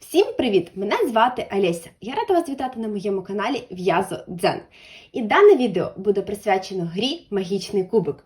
Всім привіт! Мене звати Олеся. Я рада вас вітати на моєму каналі В'язо Дзен. І дане відео буде присвячено грі Магічний кубик.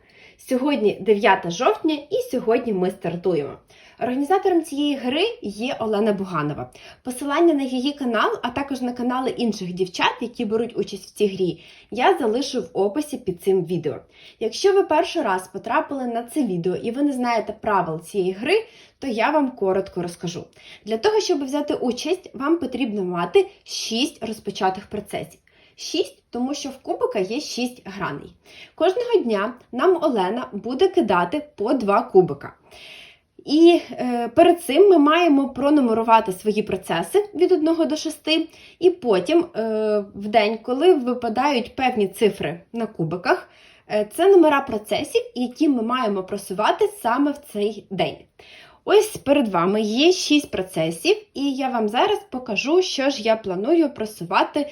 Сьогодні 9 жовтня, і сьогодні ми стартуємо. Організатором цієї гри є Олена Буганова. Посилання на її канал, а також на канали інших дівчат, які беруть участь в цій грі, я залишу в описі під цим відео. Якщо ви перший раз потрапили на це відео і ви не знаєте правил цієї гри, то я вам коротко розкажу. Для того, щоб взяти участь, вам потрібно мати 6 розпочатих процесів. 6, тому що в кубика є 6 граней. Кожного дня нам Олена буде кидати по 2 кубика. І е, перед цим ми маємо пронумерувати свої процеси від 1 до 6, і потім, е, в день, коли випадають певні цифри на кубиках, е, це номера процесів, які ми маємо просувати саме в цей день. Ось перед вами є 6 процесів, і я вам зараз покажу, що ж я планую просувати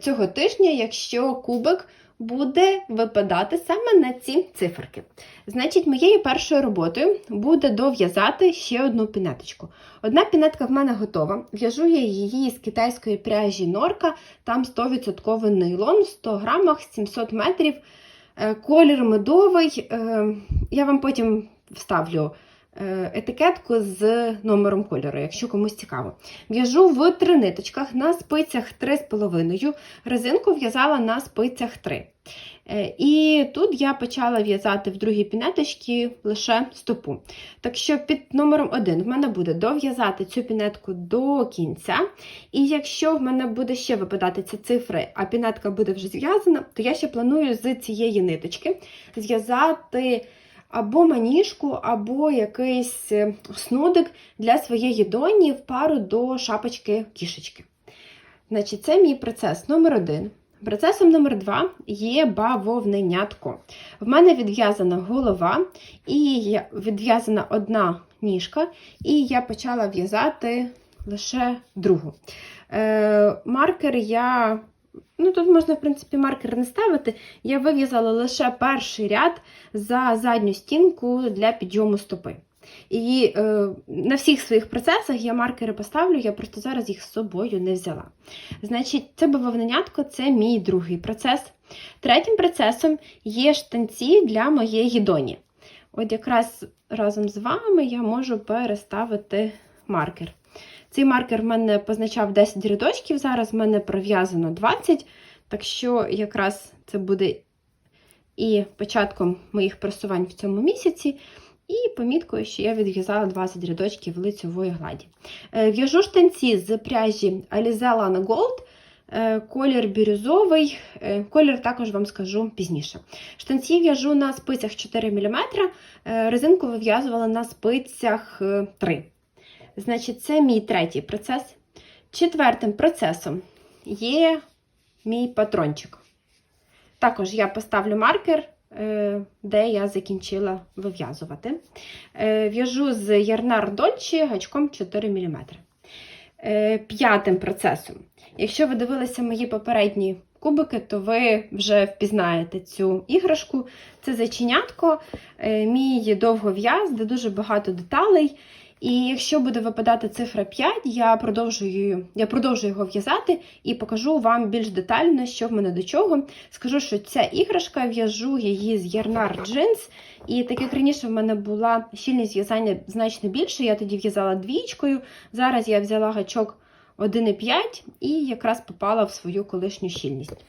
цього тижня, якщо кубик буде випадати саме на ці циферки. Значить, моєю першою роботою буде дов'язати ще одну пінеточку. Одна пінетка в мене готова. В'яжу я її з китайської пряжі Норка, там 100% нейлон, 100 грамах, 700 метрів. Е, Колір медовий. Е, Я вам потім вставлю е, етикетку з номером кольору, якщо комусь цікаво. В'яжу в три ниточках на спицях 3,5, резинку в'язала на спицях 3. Е, І тут я почала в'язати в другій пінеточці лише стопу. Так що під номером 1 в мене буде дов'язати цю пінетку до кінця. І якщо в мене буде ще випадати ці цифри, а пінетка буде вже зв'язана, то я ще планую з цієї ниточки зв'язати або маніжку, або якийсь е, снудик для своєї доні в пару до шапочки кішечки. Значить, це мій процес номер один. Процесом номер два є бавовненятко. В мене відв'язана голова, і відв'язана одна ніжка, і я почала в'язати лише другу. Е, маркер я. Ну, тут можна, в принципі, маркер не ставити. Я вив'язала лише перший ряд за задню стінку для підйому стопи. І е, на всіх своїх процесах я маркери поставлю, я просто зараз їх з собою не взяла. Значить, це бавовненятко це мій другий процес. Третім процесом є штанці для моєї доні. От якраз разом з вами я можу переставити маркер. Цей маркер в мене позначав 10 рядочків, зараз в мене пров'язано 20, так що якраз це буде і початком моїх просувань в цьому місяці, і поміткою, що я відв'язала 20 рядочків лицевої гладі. Е, В'яжу штанці з пряжі Alize Lana Gold, е, колір бірюзовий, е, колір також вам скажу пізніше. Штанці в'яжу на спицях 4 мм, резинку вив'язувала на спицях е, 3 Значить, це мій третій процес. Четвертим процесом є мій патрончик. Також я поставлю маркер, е, де я закінчила вив'язувати. Е, В'яжу з Ярнар Дольчі гачком 4 мм. Е, П'ятим процесом. Якщо ви дивилися мої попередні кубики, то ви вже впізнаєте цю іграшку. Це зайченятко, е, мій довгов'яз, де дуже багато деталей. І якщо буде випадати цифра 5, я продовжую, я продовжую його в'язати і покажу вам більш детально, що в мене до чого. Скажу, що ця іграшка в'яжу її з Ярнар Джинс. І так як раніше в мене була щільність в'язання значно більше, я тоді в'язала двічкою. Зараз я взяла гачок 1,5 і якраз попала в свою колишню щільність.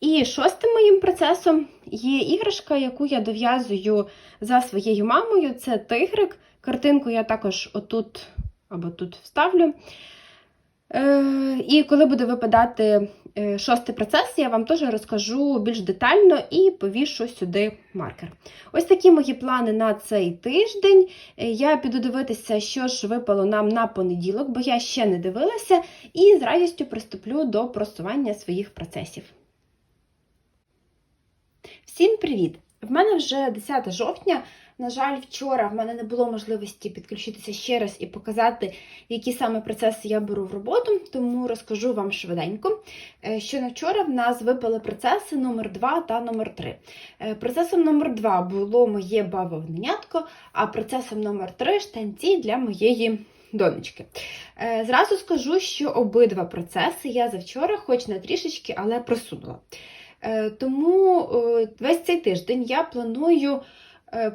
І шостим моїм процесом є іграшка, яку я дов'язую за своєю мамою. Це тигрик. Картинку я також отут або тут вставлю. Е, і коли буде випадати е, шостий процес, я вам теж розкажу більш детально і повішу сюди маркер. Ось такі мої плани на цей тиждень. Е, Я піду дивитися, що ж випало нам на понеділок, бо я ще не дивилася, і з радістю приступлю до просування своїх процесів. Всім привіт! В мене вже 10 жовтня. На жаль, вчора в мене не було можливості підключитися ще раз і показати, які саме процеси я беру в роботу, тому розкажу вам швиденько. Е, Що на вчора в нас випали процеси номер 2 та номер 3. Е, Процесом номер 2 було моє бавовнятко, а процесом номер 3 штанці для моєї донечки. Е, Зразу скажу, що обидва процеси я завчора, хоч на трішечки, але просунула. Тому весь цей тиждень я планую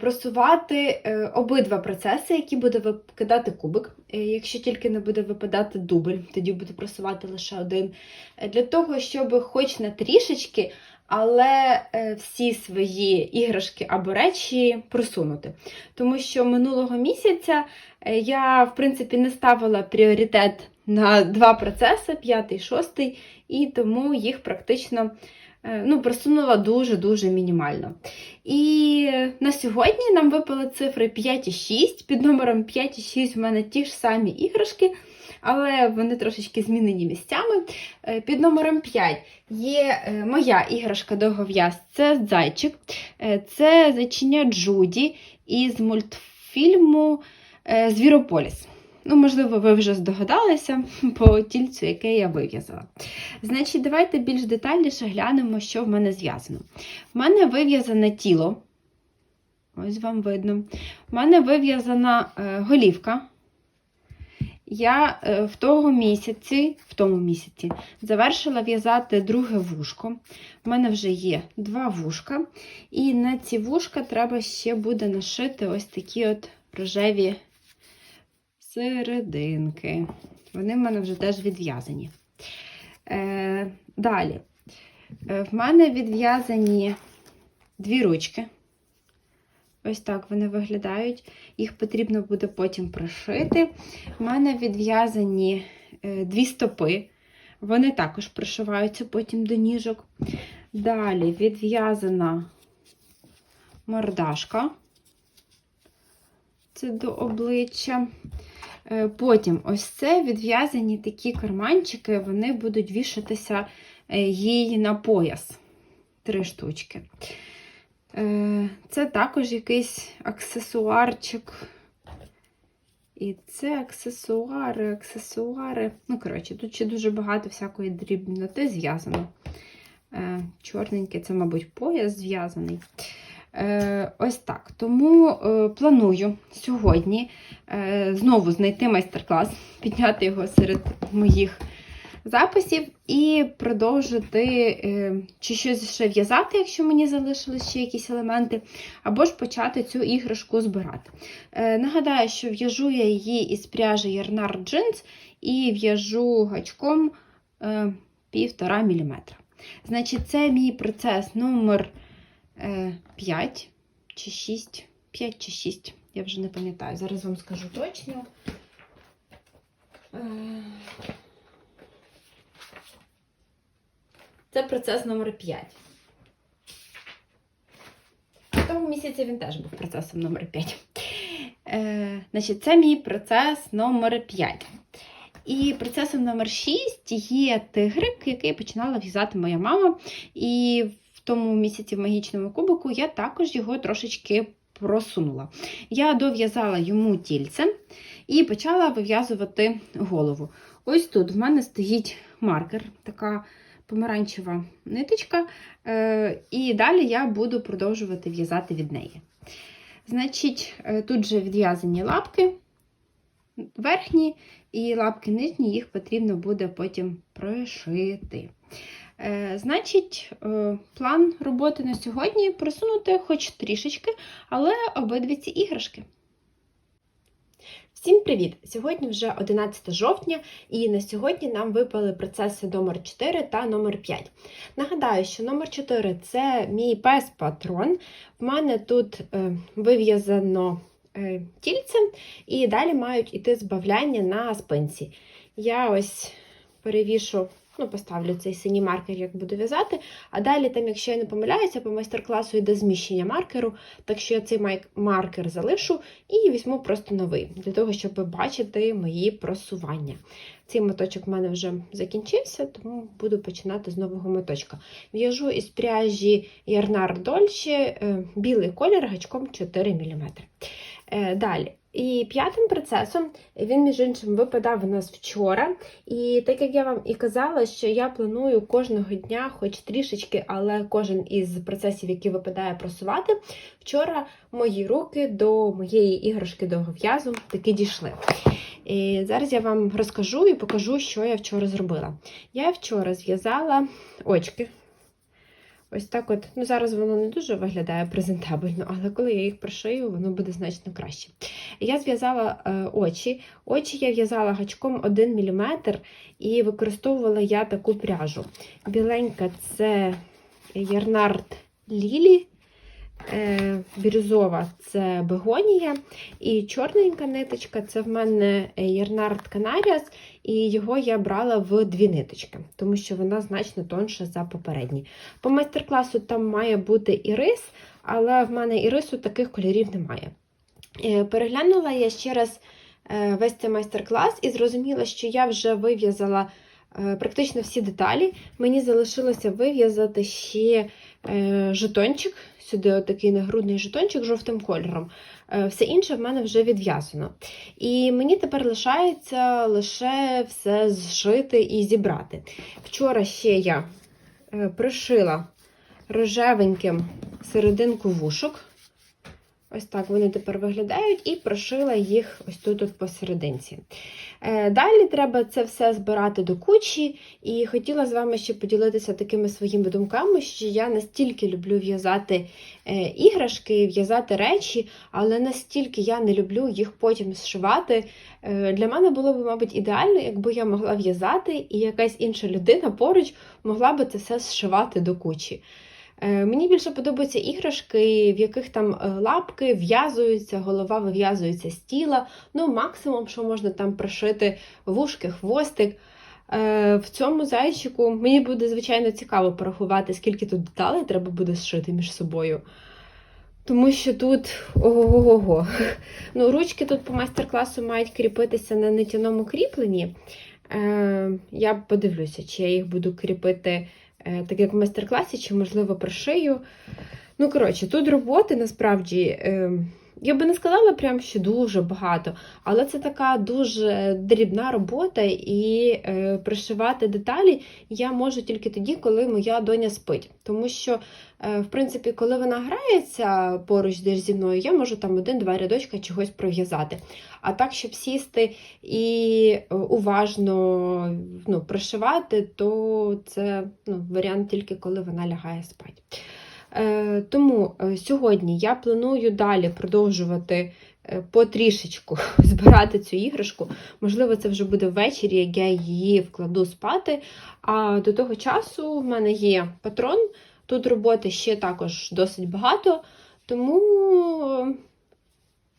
просувати е, обидва процеси, які буде викидати кубик. Е, Якщо тільки не буде випадати дубль, тоді буду просувати лише один. Е, Для того, щоб хоч на трішечки, але е, всі свої іграшки або речі просунути. Тому що минулого місяця е, я, в принципі, не ставила пріоритет на два процеси, п'ятий шостий, і тому їх практично е, ну, просунула дуже-дуже мінімально. І на сьогодні нам випали цифри 5 і 6. Під номером 5 і 6 в мене ті ж самі іграшки, але вони трошечки змінені місцями. Е, Під номером 5 є е, моя іграшка довгов'яз, це зайчик. Е, Це зайчиня Джуді із мультфільму е, Звірополіс. Ну, можливо, ви вже здогадалися по тільцю, яке я вив'язала. Значить, давайте більш детальніше глянемо, що в мене зв'язано. В мене вив'язане тіло. Ось вам видно. В мене вив'язана е, голівка. Я е, в того місяці, в тому місяці завершила в'язати друге вушко. У мене вже є два вушка, і на ці вушка треба ще буде нашити ось такі от рожеві серединки. Вони в мене вже теж відв'язані. Е, далі, Е, в мене відв'язані дві ручки. Ось так вони виглядають. Їх потрібно буде потім пришити. У мене відв'язані е, дві стопи. Вони також пришиваються потім до ніжок. Далі відв'язана мордашка. Це до обличчя. Е, Потім ось це відв'язані такі карманчики, вони будуть вішатися е, їй на пояс. Три штучки. Е, Це також якийсь аксесуарчик. І це аксесуари, аксесуари. Ну, коротше, тут ще дуже багато всякої дрібноти зв'язано. Е, Чорненький, це, мабуть, пояс зв'язаний. Е, Ось так. Тому е, планую сьогодні е, знову знайти майстер-клас, підняти його серед моїх записів і продовжити чи щось ще в'язати, якщо мені залишились ще якісь елементи, або ж почати цю іграшку збирати. Нагадаю, що в'яжу я її із пряжі Ярнар Jeans і в'яжу гачком е, 1,5 мм. Значить, це мій процес номер 5 чи 6, 5 чи 6, я вже не пам'ятаю. Зараз вам скажу точно. Е, Це процес номер 5. А того місяця він теж був процесом номер 5. Е, значить, це мій процес номер 5. І процесом номер 6 є тигрик, який починала в'язати моя мама. І в тому місяці в магічному кубику я також його трошечки просунула. Я дов'язала йому тільце і почала вив'язувати голову. Ось тут в мене стоїть маркер, така помаранчева ниточка, е, і далі я буду продовжувати в'язати від неї. Значить, е, тут же відв'язані лапки верхні і лапки нижні, їх потрібно буде потім пришити. Е, Значить, е, план роботи на сьогодні просунути хоч трішечки, але обидві ці іграшки. Всім привіт! Сьогодні вже 11 жовтня, і на сьогодні нам випали процеси номер 4 та номер 5. Нагадаю, що номер 4 це мій пес-патрон. В мене тут е, вив'язано е, тільцем, і далі мають іти збавляння на спинці. Я ось перевішу, ну, поставлю цей синій маркер, як буду в'язати. А далі, там, якщо я не помиляюся, по майстер-класу йде зміщення маркеру, так що я цей маркер залишу і візьму просто новий, для того, щоб бачити мої просування. Цей моточок в мене вже закінчився, тому буду починати з нового моточка. В'яжу із пряжі Ярнар Дольче білий колір гачком 4 мм. Е, Далі, І п'ятим процесом він, між іншим, випадав у нас вчора. І так як я вам і казала, що я планую кожного дня, хоч трішечки, але кожен із процесів, які випадає, просувати. Вчора мої руки до моєї іграшки довгов'язу таки дійшли. І зараз я вам розкажу і покажу, що я вчора зробила. Я вчора зв'язала очки. Ось так от, ну зараз воно не дуже виглядає презентабельно, але коли я їх прошию, воно буде значно краще. Я зв'язала е, очі. Очі я в'язала гачком 1 мм і використовувала я таку пряжу. Біленька це ярнард Лілі, бірюзова це бегонія, і чорненька ниточка це в мене ярнард Канаріас, і його я брала в дві ниточки, тому що вона значно тонша за попередні. По майстер-класу там має бути і рис, але в мене і рису таких кольорів немає. Е, Переглянула я ще раз е, весь цей майстер-клас і зрозуміла, що я вже вив'язала е, практично всі деталі. Мені залишилося вив'язати ще е, жетончик, сюди отакий нагрудний жетончик жовтим кольором. Е, Все інше в мене вже відв'язано. І мені тепер лишається лише все зшити і зібрати. Вчора ще я е, пришила рожевеньким серединку вушок. Ось так вони тепер виглядають, і прошила їх ось тут от посерединці. Е, Далі треба це все збирати до кучі, і хотіла з вами ще поділитися такими своїми думками, що я настільки люблю в'язати е, іграшки, в'язати речі, але настільки я не люблю їх потім зшивати. Е, Для мене було б, мабуть, ідеально, якби я могла в'язати, і якась інша людина поруч могла би це все зшивати до кучі. Е, Мені більше подобаються іграшки, в яких там е, лапки в'язуються, голова вив'язується з тіла. Ну, максимум, що можна там пришити вушки, хвостик. Е, В цьому зайчику мені буде, звичайно, цікаво порахувати, скільки тут деталей треба буде зшити між собою. Тому що тут ого-го-го. Ну, ручки тут по майстер-класу мають кріпитися на нитяному кріпленні. Е, Я подивлюся, чи я їх буду кріпити так як в майстер-класі, чи, можливо, прошию. Ну, коротше, тут роботи насправді. Я би не сказала прям, що дуже багато, але це така дуже дрібна робота, і е, пришивати деталі я можу тільки тоді, коли моя доня спить. Тому що, е, в принципі, коли вона грається поруч десь зі мною, я можу там один-два рядочка чогось пров'язати. А так, щоб сісти і е, уважно ну, пришивати, то це ну, варіант тільки коли вона лягає спати. Е, Тому е, сьогодні я планую далі продовжувати е, потрішечку збирати цю іграшку. Можливо, це вже буде ввечері, як я її вкладу спати. А до того часу в мене є патрон. Тут роботи ще також досить багато, тому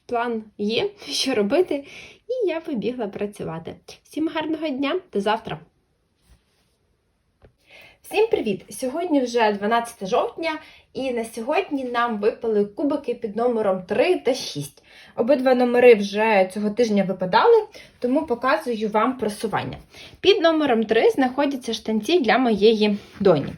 план є, що робити, і я побігла працювати. Всім гарного дня, до завтра! Всім привіт! Сьогодні вже 12 жовтня, і на сьогодні нам випали кубики під номером 3 та 6. Обидва номери вже цього тижня випадали, тому показую вам просування. Під номером 3 знаходяться штанці для моєї доні.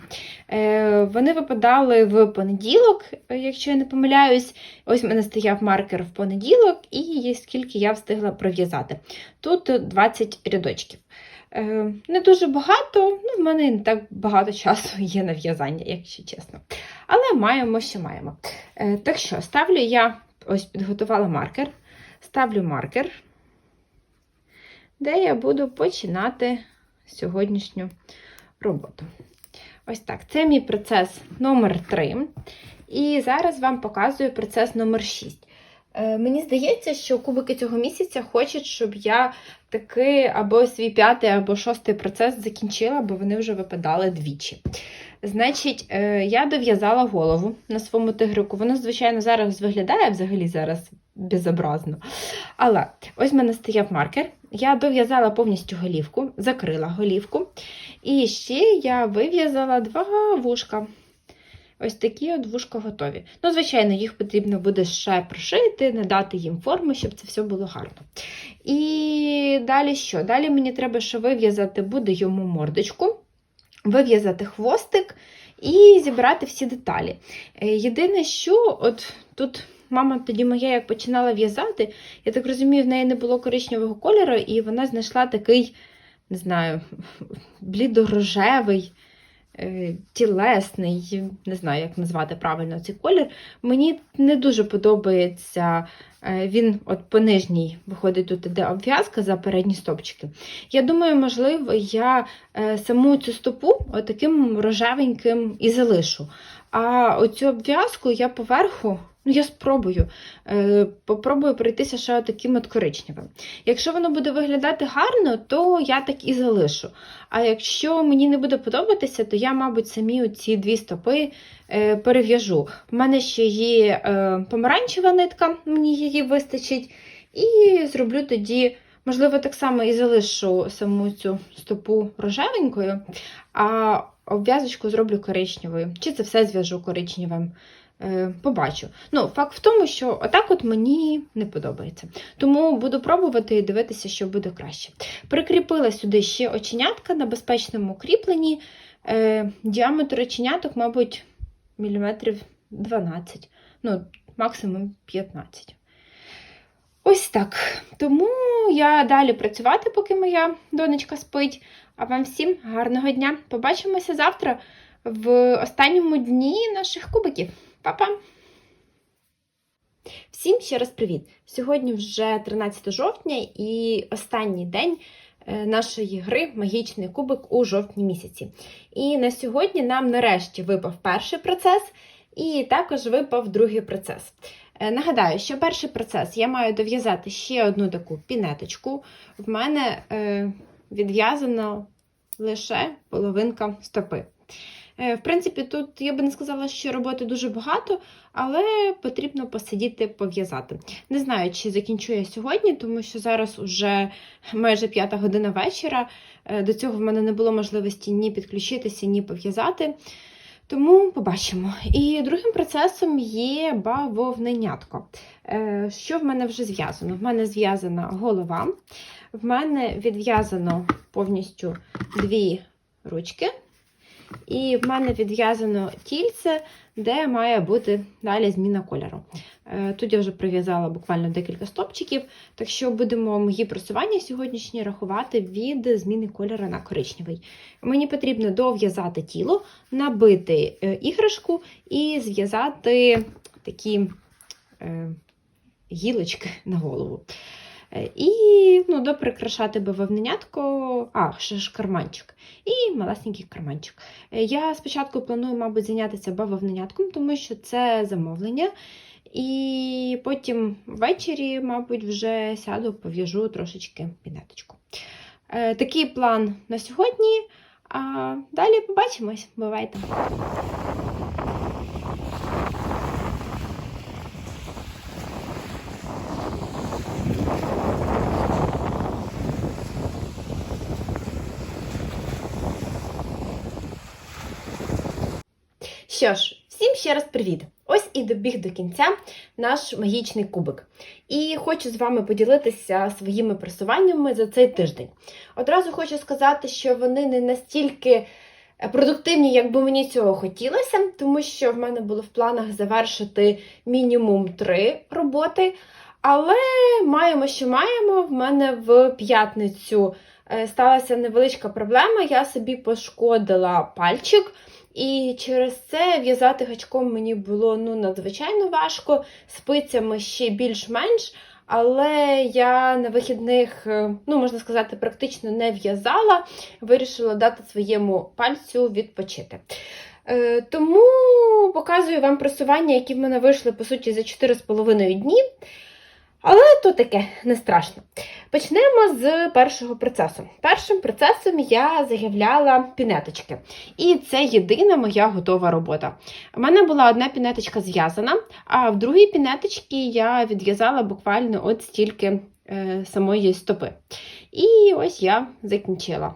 Е, Вони випадали в понеділок, якщо я не помиляюсь. Ось в мене стояв маркер в понеділок, і скільки я встигла пров'язати. Тут 20 рядочків. Е, Не дуже багато, ну, в мене не так багато часу є на в'язання, якщо чесно. Але маємо, що маємо. Е, Так що, ставлю я ось підготувала маркер, ставлю маркер, де я буду починати сьогоднішню роботу. Ось так, це мій процес номер 3. І зараз вам показую процес номер 6. Е, Мені здається, що кубики цього місяця хочуть, щоб я таки або свій п'ятий, або шостий процес закінчила, бо вони вже випадали двічі. Значить, е, я дов'язала голову на своєму тигрику. Воно, звичайно, зараз виглядає взагалі зараз безобразно. Але ось в мене стояв маркер. Я дов'язала повністю голівку, закрила голівку. І ще я вив'язала два вушка. Ось такі от вушка готові. Ну, звичайно, їх потрібно буде ще прошити, надати їм форму, щоб це все було гарно. І далі що? Далі мені треба ще вив'язати буде йому мордочку, вив'язати хвостик і зібрати всі деталі. Е, Єдине, що от тут мама тоді моя як починала в'язати, я так розумію, в неї не було коричневого кольору, і вона знайшла такий, не знаю, блідорожевий, тілесний, не знаю, як назвати правильно цей колір. Мені не дуже подобається. е, Він от по нижній виходить тут іде обв'язка за передні стопчики. Я думаю, можливо, я е, саму цю стопу отаким рожевеньким і залишу. А оцю обв'язку я поверху, ну я спробую, е, попробую пройтися ще таким от коричневим. Якщо воно буде виглядати гарно, то я так і залишу. А якщо мені не буде подобатися, то я, мабуть, самі ці дві стопи е, перев'яжу. У мене ще є е, помаранчева нитка, мені її вистачить. І зроблю тоді, можливо, так само і залишу саму цю стопу рожевенькою, а обв'язочку зроблю коричневою. Чи це все зв'яжу коричневим. Е, Побачу. Ну, факт в тому, що отак от мені не подобається. Тому буду пробувати і дивитися, що буде краще. Прикріпила сюди ще оченятка на безпечному кріпленні. Е, Діаметр оченяток, мабуть, міліметрів 12, ну, максимум 15. Ось так. Тому я далі працювати, поки моя донечка спить. А вам всім гарного дня. Побачимося завтра в останньому дні наших кубиків. Па-па! Всім ще раз привіт! Сьогодні вже 13 жовтня і останній день е, нашої гри Магічний кубик у жовтні місяці. І на сьогодні нам нарешті випав перший процес, і також випав другий процес. Е, Нагадаю, що перший процес я маю дов'язати ще одну таку пінеточку. В мене е, відв'язано лише половинка стопи. Е, В принципі, тут я би не сказала, що роботи дуже багато, але потрібно посидіти, пов'язати. Не знаю, чи закінчу я сьогодні, тому що зараз уже майже п'ята година вечора. Е, До цього в мене не було можливості ні підключитися, ні пов'язати. Тому побачимо. І другим процесом є бавовненятко. Е, Що в мене вже зв'язано? В мене зв'язана голова, в мене відв'язано повністю дві ручки. І в мене відв'язано тільце, де має бути далі зміна кольору. Е, Тут я вже прив'язала буквально декілька стопчиків, так що будемо мої просування сьогоднішні рахувати від зміни кольору на коричневий. Мені потрібно дов'язати тіло, набити е, іграшку і зв'язати такі е, гілочки на голову. Е, І ну, доприкрашати бавовненятко, а, ще ж карманчик. І малесенький карманчик. Е, Я спочатку планую, мабуть, зайнятися бавовненятком, тому що це замовлення. І потім ввечері, мабуть, вже сяду, пов'яжу трошечки пінеточку. Е, Такий план на сьогодні. А далі побачимось. Бувайте! Що ж, всім ще раз привіт! Ось і добіг до кінця наш магічний кубик. І хочу з вами поділитися своїми просуваннями за цей тиждень. Одразу хочу сказати, що вони не настільки продуктивні, як би мені цього хотілося, тому що в мене було в планах завершити мінімум три роботи. Але маємо, що маємо. В мене в п'ятницю е, сталася невеличка проблема. Я собі пошкодила пальчик. І через це в'язати гачком мені було ну, надзвичайно важко, спицями ще більш-менш. Але я на вихідних, е, ну можна сказати, практично не в'язала, вирішила дати своєму пальцю відпочити. Е, тому показую вам просування, які в мене вийшли, по суті, за 4,5 дні. Але то таке не страшно. Почнемо з першого процесу. Першим процесом я заявляла пінеточки. І це єдина моя готова робота. У мене була одна пінеточка зв'язана, а в другій пінеточці я відв'язала буквально от стільки е, самої стопи. І ось я закінчила.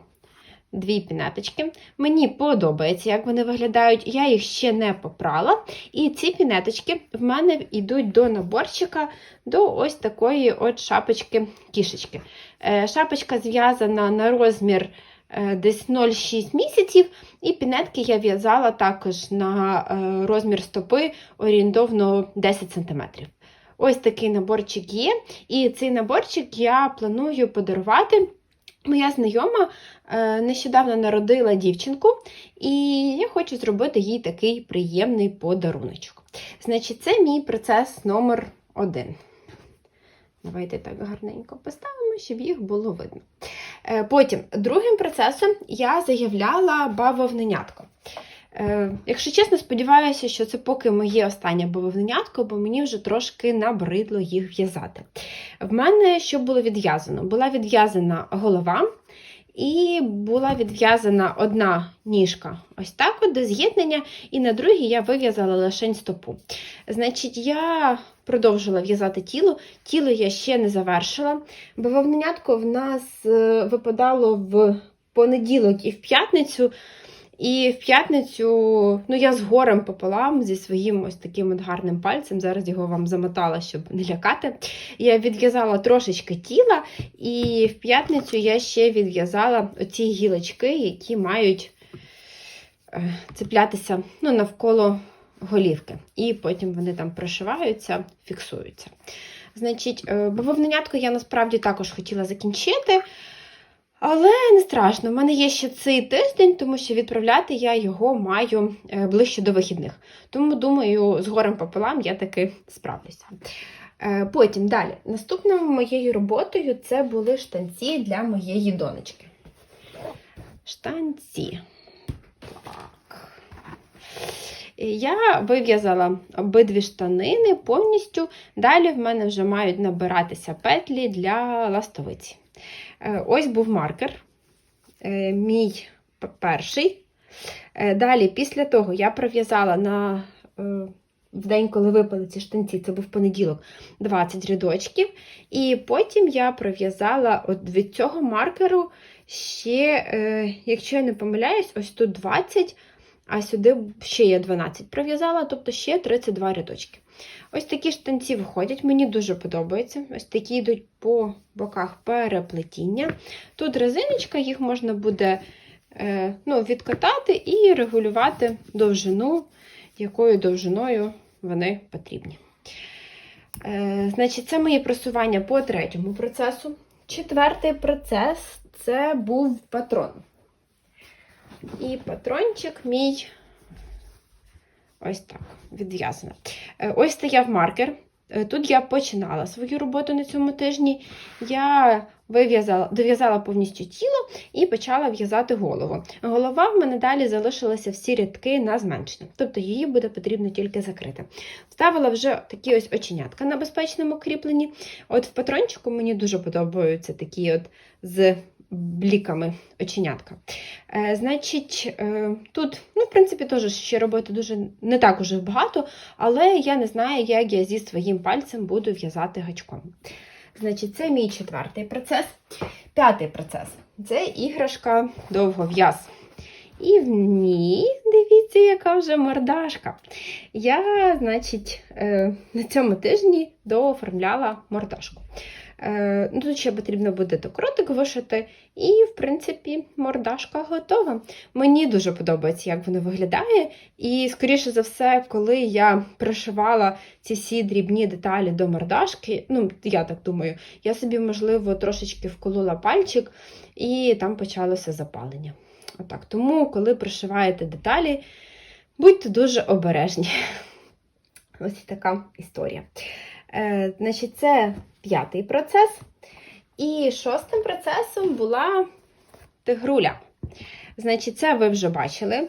Дві пінеточки. Мені подобається, як вони виглядають. Я їх ще не попрала. І ці пінеточки в мене йдуть до наборчика, до ось такої от шапочки-кішечки. Е, Шапочка зв'язана на розмір е, десь 0,6 місяців, і пінетки я в'язала також на е, розмір стопи орієнтовно 10 см. ось такий наборчик є. І цей наборчик я планую подарувати. Моя знайома е, нещодавно народила дівчинку, і я хочу зробити їй такий приємний подаруночок. Значить, це мій процес номер один. Давайте так гарненько поставимо, щоб їх було видно. Е, Потім, другим процесом я заявляла бавовненятко. Е, Якщо чесно, сподіваюся, що це поки моє останнє бавовненятко, бо мені вже трошки набридло їх в'язати. В мене що було відв'язано? Була відв'язана голова, і була відв'язана одна ніжка, ось так, от до з'єднання, і на другій я вив'язала лише стопу. Значить, я продовжила в'язати тіло. Тіло я ще не завершила. Бавовненятко в нас е, випадало в понеділок і в п'ятницю. І в п'ятницю ну, я з горем пополам зі своїм ось таким от гарним пальцем. Зараз його вам замотала, щоб не лякати. Я відв'язала трошечки тіла, і в п'ятницю я ще відв'язала оці гілочки, які мають е, цеплятися ну, навколо голівки. І потім вони там пришиваються, фіксуються. Значить, е, бавовненятко я насправді також хотіла закінчити. Але не страшно, в мене є ще цей тиждень, тому що відправляти я його маю е, ближче до вихідних. Тому, думаю, з горем пополам я таки справлюся. Е, Потім далі. Наступною моєю роботою це були штанці для моєї донечки. Штанці. Так. Я вив'язала обидві штанини повністю. Далі в мене вже мають набиратися петлі для ластовиці. Е, Ось був маркер, е, мій перший. Е, Далі, після того, я пров'язала на в день, коли випали ці штанці, це був понеділок, 20 рядочків. І потім я пров'язала від цього маркеру ще, якщо я не помиляюсь, ось тут 20, а сюди ще я 12 пров'язала, тобто ще 32 рядочки. Ось такі штанці виходять, мені дуже подобається. Ось такі йдуть по боках переплетіння. Тут резиночка, їх можна буде е, ну, відкатати і регулювати довжину, якою довжиною вони потрібні. Е, значить, це моє просування по третьому процесу. Четвертий процес це був патрон. І патрончик мій ось так відв'язано. Е, Ось стояв маркер. Е, Тут я починала свою роботу на цьому тижні. Я вив'язала, дов'язала повністю тіло і почала в'язати голову. Голова в мене далі залишилася всі рядки на зменшення, тобто її буде потрібно тільки закрити. Вставила вже такі ось оченятка на безпечному кріпленні. От в патрончику мені дуже подобаються такі от з бліками оченятка. Е, значить, е, тут, ну, в принципі, теж ще роботи дуже не так уже багато, але я не знаю, як я зі своїм пальцем буду в'язати гачком. Значить, це мій четвертий процес. П'ятий процес це іграшка довгов'яз. І в ній, дивіться, яка вже мордашка. Я, значить, е, на цьому тижні дооформляла мордашку. Е, ну, Тут ще потрібно буде докротик вишити, і, в принципі, мордашка готова. Мені дуже подобається, як воно виглядає. І, скоріше за все, коли я пришивала ці всі дрібні деталі до мордашки, ну, я так думаю, я собі, можливо, трошечки вколола пальчик, і там почалося запалення. Отак. Тому, коли пришиваєте деталі, будьте дуже обережні. Ось така історія. Е, значить, це п'ятий процес. І шостим процесом була тигруля. Значить, це ви вже бачили.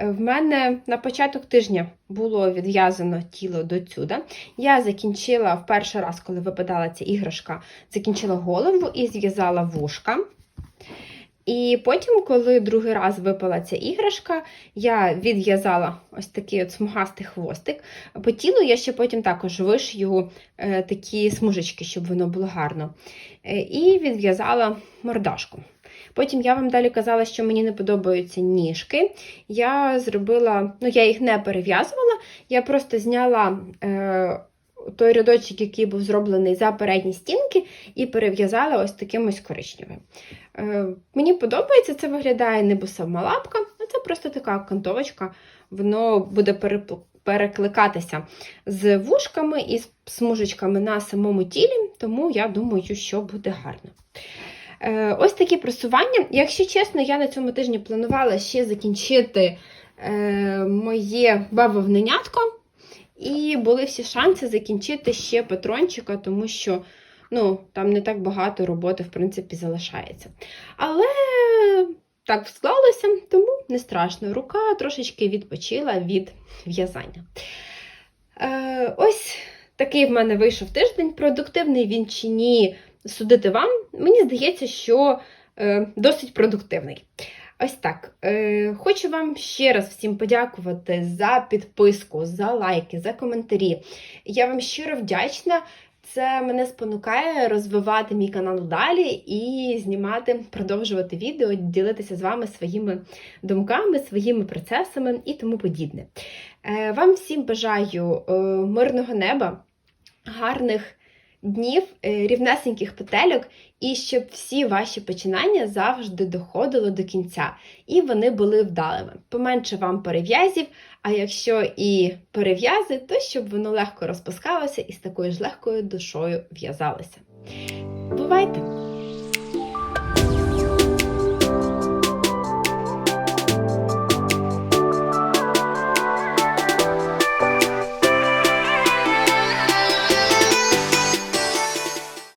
В мене на початок тижня було відв'язано тіло до сюди. Я закінчила в перший раз, коли випадала ця іграшка, закінчила голову і зв'язала вушка. І потім, коли другий раз випала ця іграшка, я відв'язала ось такий от смугастий хвостик. По тілу я ще потім також вишью е, такі смужечки, щоб воно було гарно. Е, і відв'язала мордашку. Потім я вам далі казала, що мені не подобаються ніжки. Я зробила, ну я їх не перев'язувала, я просто зняла. Е, той рядочок, який був зроблений за передні стінки, і перев'язала ось таким ось коричневим. Е, мені подобається, це виглядає ніби сама лапка, а це просто така кантовочка, воно буде перекликатися з вушками і з смужечками на самому тілі, тому я думаю, що буде гарно. Е, ось такі просування. Якщо чесно, я на цьому тижні планувала ще закінчити е, моє бавовненятко, і були всі шанси закінчити ще патрончика, тому що ну, там не так багато роботи, в принципі, залишається. Але так склалося, тому не страшно. Рука трошечки відпочила від в'язання. Е, ось такий в мене вийшов тиждень. Продуктивний він чи ні, судити вам. Мені здається, що е, досить продуктивний. Ось так. Е, хочу вам ще раз всім подякувати за підписку, за лайки, за коментарі. Я вам щиро вдячна. Це мене спонукає розвивати мій канал далі і знімати, продовжувати відео, ділитися з вами своїми думками, своїми процесами і тому подібне. Е, Вам всім бажаю е, мирного неба, гарних днів, е, рівнесеньких петельок, і щоб всі ваші починання завжди доходили до кінця, і вони були вдалими. Поменше вам перев'язів, а якщо і перев'язи, то щоб воно легко розпускалося і з такою ж легкою душою в'язалося. Бувайте!